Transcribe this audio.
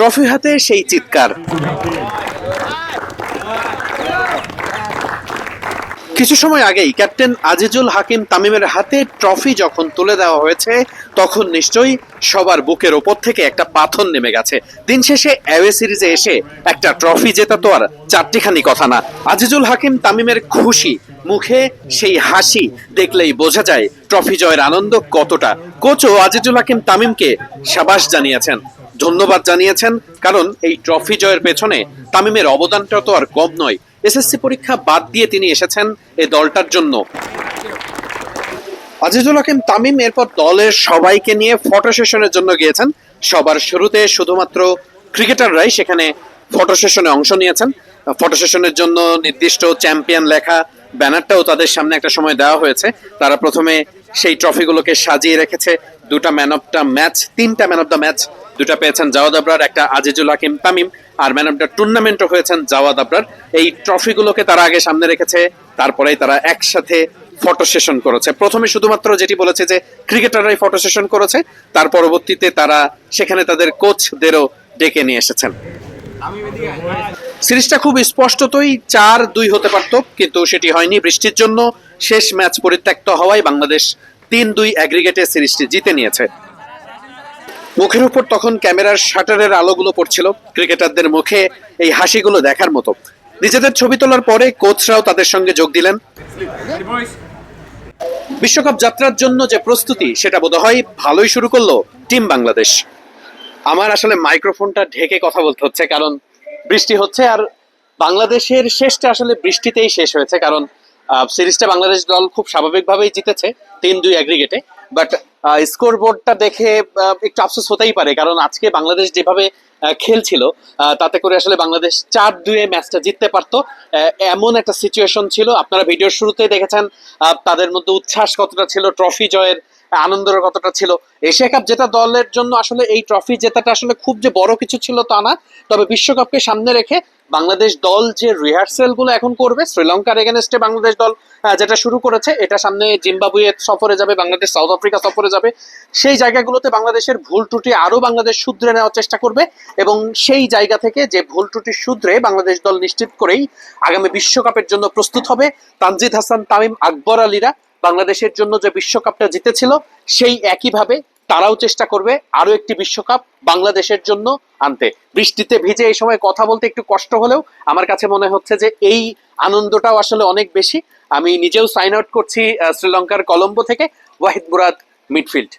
Trophy হাতে সেই চিৎকার। কিছু সময় আগেই ক্যাপ্টেন আজিজুল হাকিম তামিমের হাতে ট্রফি যখন তুলে দেওয়া হয়েছে, তখন নিশ্চয়ই সবার বুকের ওপর থেকে একটা পাথর নেমে গেছে। দিন শেষে অ্যাওয়ে সিরিজে এসে একটা ট্রফি জেতা তো আর চারটিখানি কথা না। আজিজুল হাকিম তামিমের খুশি, মুখে সেই হাসি দেখলেই বোঝা যায় ট্রফি জয়ের আনন্দ কতটা। কোচও আজিজুল হাকিম তামিমকে সাবাস জানিয়েছেন। ধন্যবাদ জানিয়েছেন, কারণ এই ট্রফি জয়ের পেছনে তামিমের অবদানটা তো আর কম নয়। এসএসসি পরীক্ষা বাদ দিয়ে তিনি এসেছেন এই দলটার জন্য। আজিজুল হাকিম, তামিম এরপর দলের সবাইকে নিয়ে ফটো সেশনের জন্য গিয়েছেন। সবার শুরুতে শুধুমাত্র ক্রিকেটাররাই সেখানে ফটো সেশনে অংশ নিয়েছেন। ফটো সেশনের জন্য নির্দিষ্ট চ্যাম্পিয়ন লেখা ব্যানারটাও তাদের সামনে একটা সময় দেওয়া হয়েছে। তারা প্রথমে সেই ট্রফিগুলোকে সাজিয়ে রেখেছে। দুটা ম্যান অফ দ্য ম্যাচ, তিনটা ম্যান অফ দ্য ম্যাচ দুটা পেয়েছেন জাওয়াদ আবরার, একটা আজিজুল হাকিম তামিম, আর ম্যান অফ দ্য টুর্নামেন্টও হয়েছেন জাওয়াদ আবরার। এই ট্রফিগুলোকে তারা আগে সামনে রেখেছে, তারপরেই তারা একসাথে ফটো সেশন করেছে। প্রথমে শুধুমাত্র যেটি বলেছে যে ক্রিকেটাররাই ফটো সেশন করেছে, তার পরবর্তীতে তারা সেখানে তাদের কোচদেরও ডেকে নিয়ে এসেছেন। সিরিজটা খুব স্পষ্টতই চার দুই হতে পারত, কিন্তু সেটি হয়নি। বৃষ্টির জন্য শেষ ম্যাচ পরিত্যক্ত হওয়ায় বাংলাদেশ তিন দুই অ্যাগ্রিগেটে সিরিজটি জিতে নিয়েছে। মুখের উপর তখন ক্যামেরার শাটারের আলোগুলো পড়ছিল ক্রিকেটারদের মুখে এই হাসিগুলো দেখার মতো। নিজেদের ছবি তোলার পরে কোচরাও তাদের সঙ্গে যোগ দিলেন। বিশ্বকাপ যাত্রার জন্য যে প্রস্তুতি, সেটা বোধহয় ভালোই শুরু করল টিম বাংলাদেশ। আমার আসলে মাইক্রোফোনটা ঢেকে কথা বলতে হচ্ছে, কারণ বৃষ্টি হচ্ছে আর বাংলাদেশের শেষটা আসলে বৃষ্টিতেই শেষ হয়েছে, কারণ সিরিজটা বাংলাদেশ দল খুব স্বাভাবিকভাবেই জিতেছে, তিন দুই অ্যাগ্রিগেটে বাট স্কোর বোর্ডটা দেখে একটু আফসোস হতেই পারে, কারণ আজকে বাংলাদেশ যেভাবে খেলছিল তাতে করে আসলে বাংলাদেশ চার দুয়ে ম্যাচটা জিততে পারতো। এমন একটা সিচুয়েশন ছিল, আপনারা ভিডিওর শুরুতেই দেখেছেন তাদের মধ্যে উচ্ছ্বাস কতটা ছিল ট্রফি জয়ের আনন্দের কতটা ছিল। এশিয়া কাপ জেতা দলের জন্য আসলে এই ট্রফি জেতাটা আসলে খুব যে বড় কিছু ছিল তা না। তবে বিশ্বকাপকে সামনে রেখে বাংলাদেশ দল যে রিহার্সেলগুলো এখন করবে, শ্রীলঙ্কার এগেনস্টে বাংলাদেশ দল যেটা শুরু করেছে, এটা সামনে জিম্বাবুয়ে সফরে যাবে, বাংলাদেশ সাউথ আফ্রিকা সফরে যাবে। সেই জায়গাগুলোতে বাংলাদেশের ভুল ত্রুটি আরও বাংলাদেশ শুধরে নেওয়ার চেষ্টা করবে এবং সেই জায়গা থেকে যে ভুল ত্রুটি শুধরে বাংলাদেশ দল নিশ্চিত করেই আগামী বিশ্বকাপের জন্য প্রস্তুত হবে। তানজিদ হাসান, তামিম আকবর আলীরা বাংলাদেশের জন্য যে বিশ্বকাপটা জিতেছিল, সেই একইভাবে তারাও চেষ্টা করবে আরও একটি বিশ্বকাপ বাংলাদেশের জন্য আনতে। বৃষ্টিতে ভিজে এই সময় কথা বলতে একটু কষ্ট হলেও আমার কাছে মনে হচ্ছে যে এই আনন্দটাও আসলে অনেক বেশি। আমি নিজেও সাইন আউট করছি শ্রীলঙ্কার কলম্বো থেকে ওয়াহিদ মুরাদ মিডফিল্ড।